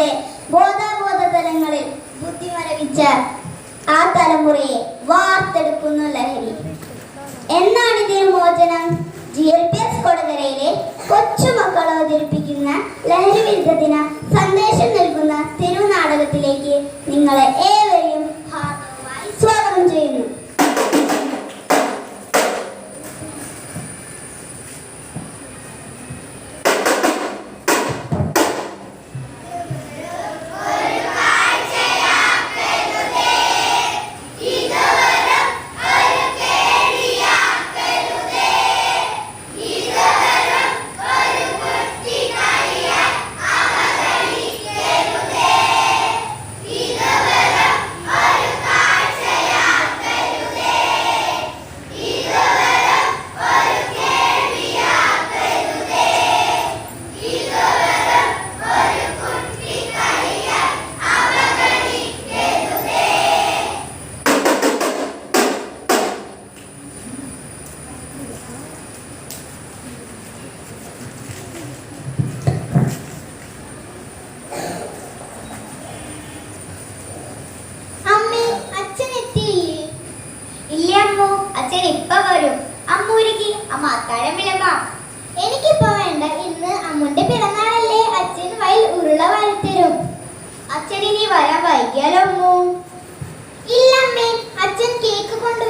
കൂടാതെ ബോധാബോധ തലങ്ങളിൽ ബുദ്ധിമരവിച്ച ആ തലമുറയെ വാർത്തെടുക്കുന്നു ലഹരി. എന്നാണ് ഇതിന് മോചനം? ജി എൽ പി എസ് കൊടകരയിലെ കൊച്ചുമക്കൾ അവതരിപ്പിക്കുന്ന ലഹരി വിരുദ്ധത്തിന് സന്ദേശം നൽകുന്ന തിരുനാടകത്തിലേക്ക് നിങ്ങളെ ഏ അമ്മ അത്താഴം വിളമ്പാം. എനിക്കിപ്പോ വേണ്ട ഇന്ന് അമ്മുന്റെ പിറന്നാളല്ലേ. അച്ഛൻ വയൽ ഉരുള വരത്തരും. അച്ഛൻ ഇനി വരാൻ വൈകിയാലോ അമ്മു? ഇല്ലമ്മേ അച്ഛൻ കേക്ക് കൊണ്ടുവരാമെന്ന്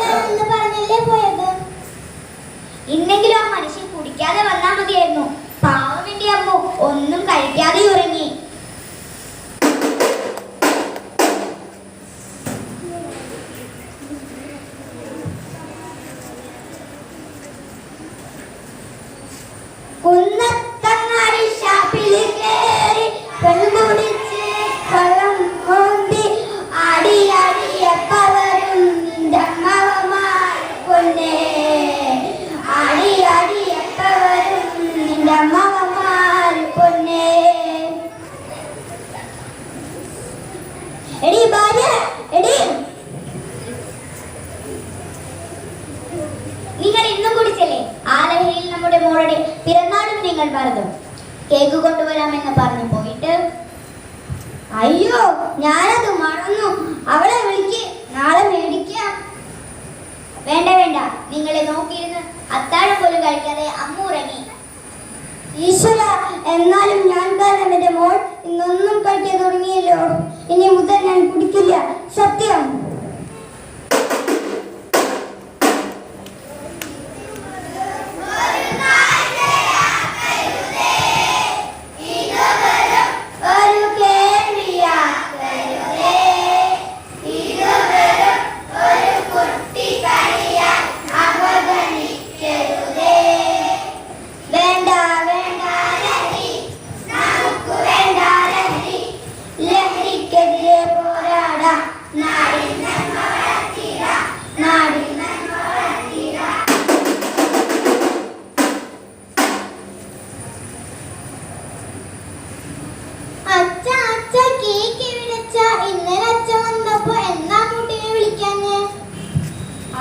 മറന്നു കേക്ക് കൊണ്ടുവരാമെന്ന് പറഞ്ഞു പോയിട്ട് അയ്യോ ഞാനത് മറന്നു. അവളെ വിളിക്ക്. നാളെ മേടിക്കാം. വേണ്ട വേണ്ട. നിങ്ങളെ നോക്കിയിരുന്ന് അത്താഴം പോലും കഴിക്കാതെ അമ്മ ഉറങ്ങി. ഈശ്വര എന്നാലും ഞാൻ കാരണം എന്റെ മോൾ ഇന്നൊന്നും കഴിക്കാൻ തുടങ്ങിയല്ലോ. ഇനി മുതൽ ഞാൻ കുടിക്കില്ല.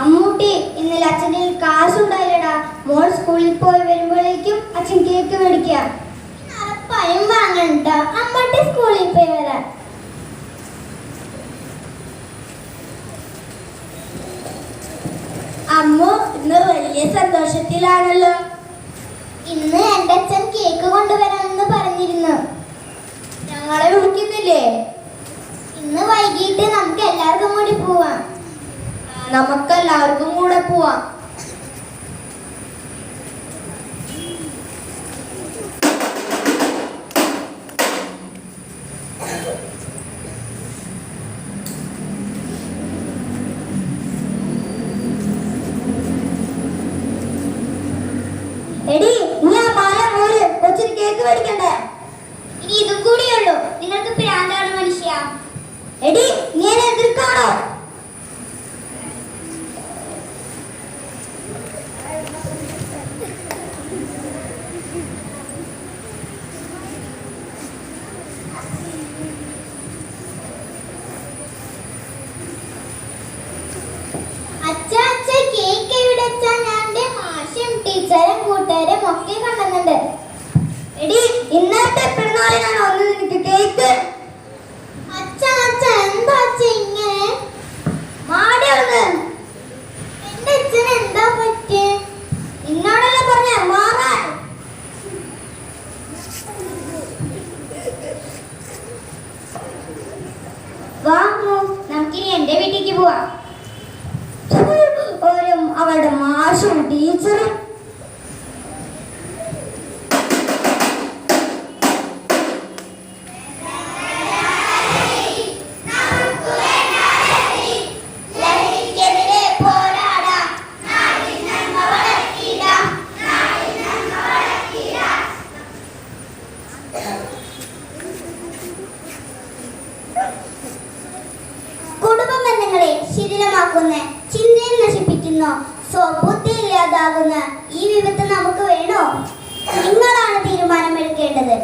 അമ്മൂട്ടി ഇന്നലെ അച്ഛന്റെ കാശുണ്ടായില്ലടാ. മോൾ സ്കൂളിൽ പോയി വരുമ്പോഴേക്കും അച്ഛൻ കേക്ക് മേടിക്കാം പഴം വാങ്ങണ്ട. അമ്മൂട്ടി സ്കൂളിൽ പോയി വരാൻ. അമ്മു ഇന്ന് വലിയ സന്തോഷത്തിലാണല്ലോ. ഇന്ന് എന്റെ അച്ഛൻ കേക്ക് കൊണ്ടുവരാമെന്ന് പറഞ്ഞിരുന്നു. ഞങ്ങളെ വിളിക്കുന്നില്ലേ? ഇന്ന് വൈകിട്ട് നമുക്ക് എല്ലാവർക്കും കൂടി പോവാം. നമുക്ക് എല്ലാവർക്കും കൂടെ പോവാം. എടി നീ ആ മാല മോര് കൊച്ചിന് കേക്ക് മേടിക്കണ്ടേ? ഇനി ഇതും കൂടിയുള്ളൂ നിങ്ങൾക്ക് പ്രാന്താണ് മനുഷ്യ. എടി നീ എതിർക്കാണോ? ടീച്ചറും കൂട്ടുകാരും ഒക്കെ കൊണ്ടുവന്നുണ്ട് എടി ഇന്നത്തെ പെരുന്നാളിനാണ് ഒന്ന് നിനക്ക് കേക്ക് നമുക്കിനി എന്റെ വീട്ടിലേക്ക് പോവാം. അവളുടെ മാഷും ടീച്ചറും ശിഥിലമാക്കുന്ന ചിന്തയെ നശിപ്പിക്കുന്നു സ്വബുദ്ധി ഇല്ലാതാകുന്ന ഈ വിപത്ത് നമുക്ക് വേണോ? നിങ്ങളാണ് തീരുമാനമെടുക്കേണ്ടത്.